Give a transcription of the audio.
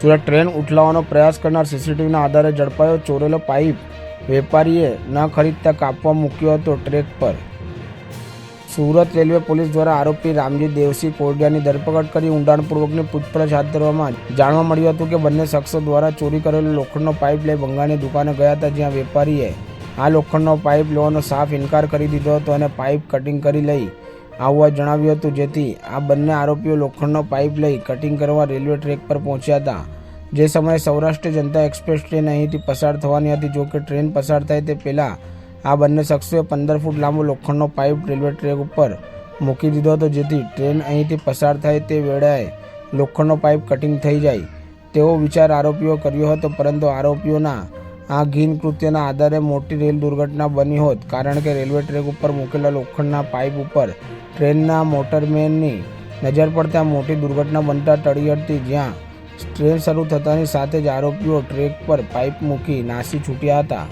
Surat train ઉઠલાવવાનો પ્રયાસ કરનાર સીસીટીવીના આધારે ઝડપાયો ચોરેલો પાઇપ વેપારીએ ન ખરીદતા કાપવા મૂક્યો હતો ટ્રેક પર. સુરત રેલવે પોલીસ દ્વારા આરોપી રામજી દેવસિંહ કોરડિયાની ધરપકડ કરી ઊંડાણપૂર્વકની પૂછપરછ હાથ ધરવામાં જાણવા મળ્યું હતું કે બંને શખ્સો દ્વારા ચોરી કરેલો લોખંડનો પાઇપ લઈ બંગાળની દુકાને ગયા હતા, જ્યાં વેપારીએ આ લોખંડનો પાઇપ લેવાનો સાફ ઇનકાર કરી દીધો હતો અને પાઇપ કટિંગ કરી લઈ આવવા જણાવ્યું હતું જેથી આ બંને આરોપીઓ લોખંડનો પાઇપ લઈ કટિંગ કરવા રેલવે ટ્રેક પર પહોંચ્યા હતા. જે સમયે સૌરાષ્ટ્ર જનતા એક્સપ્રેસ ટ્રેન અહીંથી પસાર થવાની હતી, જો કે ટ્રેન પસાર થાય તે પહેલાં આ બંને શખ્સોએ પંદર ફૂટ લાંબો લોખંડનો પાઇપ રેલવે ટ્રેક ઉપર મૂકી દીધો હતો, જેથી ટ્રેન અહીંથી પસાર થાય તે વેળાએ લોખંડનો પાઇપ કટિંગ થઈ જાય. તેવો વિચાર આરોપીઓ કર્યો હતો, પરંતુ આરોપીઓના આ ઘીન કૃત્યના આધારે મોટી રેલ દુર્ઘટના બની હોત, કારણ કે રેલવે ટ્રેક ઉપર મૂકેલા લોખંડના પાઇપ ઉપર ટ્રેનના મોટરમેનની નજર પડતા મોટી દુર્ઘટના બનતા ટળી જ્યાં ટ્રેન શરૂ થતાની સાથે જ આરોપીઓ ટ્રેક પર પાઇપ મૂકી નાસી છૂટ્યા હતા.